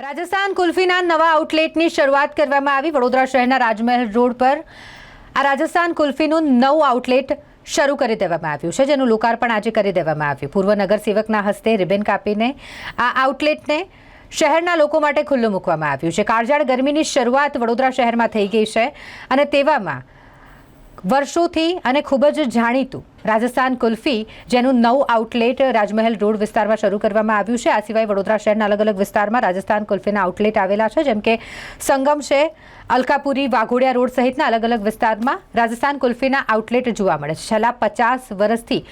રાજસ્થાન કુલ્ફીના નવા આઉટલેટની શરૂઆત કરવામાં આવી. વડોદરા શહેરના રાજમહેલ રોડ પર આ રાજસ્થાન કુલ્ફીનું નવું આઉટલેટ શરૂ કરી દેવામાં આવ્યું છે, જેનું લોકાર્પણ આજે કરી દેવામાં આવ્યું. પૂર્વ નગરસેવકના હસ્તે રિબેન કાપીને આ આઉટલેટને શહેરના લોકો માટે ખુલ્લું મૂકવામાં આવ્યું છે. કાળઝાળ ગરમીની શરૂઆત વડોદરા શહેરમાં થઈ ગઈ છે અને તેવામાં વર્ષોથી અને ખૂબ જ જાણીતું રાજસ્થાન કુલ્ફી, જેનું નવું આઉટલેટ રાજમહેલ રોડ વિસ્તારમાં શરૂ કરવામાં આવ્યું છે. આ સિવાય વડોદરા શહેરના અલગ અલગ વિસ્તારમાં રાજસ્થાન કુલ્ફીના આઉટલેટ આવેલા છે, જેમ કે સંગમ છે, અલકાપુરી, વાઘોડિયા રોડ સહિતના અલગ અલગ વિસ્તારમાં રાજસ્થાન કુલ્ફીના આઉટલેટ જોવા મળે છે. છેલ્લા પચાસ વર્ષથી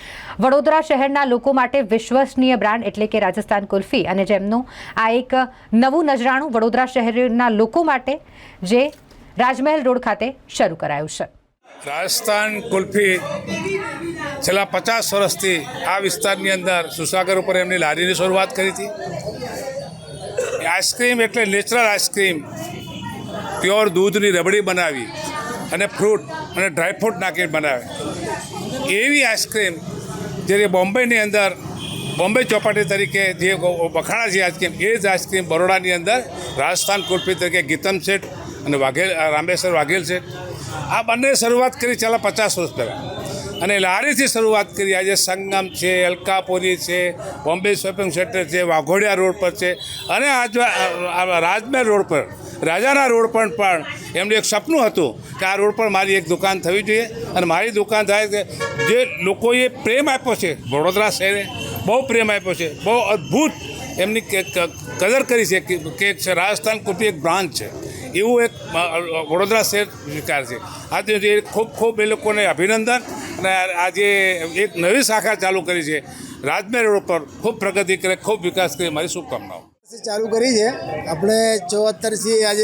વડોદરા શહેરના લોકો માટે વિશ્વસનીય બ્રાન્ડ એટલે કે રાજસ્થાન કુલ્ફી અને જેમનું આ એક નવું નજરાણું વડોદરા શહેરના લોકો માટે જે રાજમહેલ રોડ ખાતે શરૂ કરાયું છે. રાજસ્થાન કુલ્ફી છેલ્લા પચાસ વર્ષથી આ વિસ્તારની અંદર સુસાગર ઉપર એમની લારીની શરૂઆત કરી હતી. આઈસ્ક્રીમ એટલે નેચરલ આઈસ્ક્રીમ. પ્યોર દૂધની રબડી બનાવી અને ફ્રૂટ અને ડ્રાયફ્રૂટ નાખીને બનાવે. એવી આઈસ્ક્રીમ જે બોમ્બેની અંદર, બોમ્બે ચોપાટી તરીકે જે વખાણા છે આઈસ્ક્રીમ, એ જ આઈસ્ક્રીમ બરોડાની અંદર રાજસ્થાન કુલ્ફી તરીકે ગીતમ શેઠ અને વાઘેલ, રામેશ્વર વાઘેલ શેઠ. આ બંને શરૂઆત કરી છેલ્લા પચાસ વર્ષ પહેલાં. અને લારીથી શરૂઆત કરી. આજે સંગમ છે અલકાપુરી છે, બોમ્બે શોપિંગ સેન્ટર છે, વાઘોડિયા રોડ પર છે. અને આજ રાજમહેલ રોડ પર, રાજાના રોડ પર પણ એમનું એક સપનું હતું કે આ રોડ પર મારી એક દુકાન થવી જોઈએ. અને મારી દુકાન થાય કે જે લોકોએ પ્રેમ આપ્યો છે, વડોદરા શહેરે બહુ પ્રેમ આપ્યો છે, બહુ અદ્ભુત એમની કદર કરી છે કે- એક રાજસ્થાન કુલ્ફી એક બ્રાન્ચ છે. એવું એક વડોદરા શહેર વિકાર છે. આજે ખૂબ ખૂબ એ લોકોને અભિનંદન. અને આજે એક નવી શાખા ચાલુ કરી છે રાજમહેલ રોડ પર ખૂબ પ્રગતિ કરે ખૂબ વિકાસ કરે મારી શુભકામનાઓ से चालू करी है अपने चौहत्तर से आज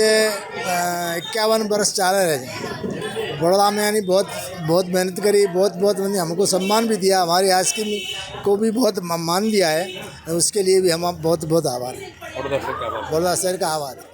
इक्यावन बरस चाल रहे हैं बड़ौदा में यानी बहुत बहुत मेहनत करी बहुत बहुत यानी हमको सम्मान भी दिया हमारी आइसक्रीम को भी बहुत मान दिया है उसके लिए भी हम बहुत बहुत आभार हैं बड़ौदा शहर का आभार है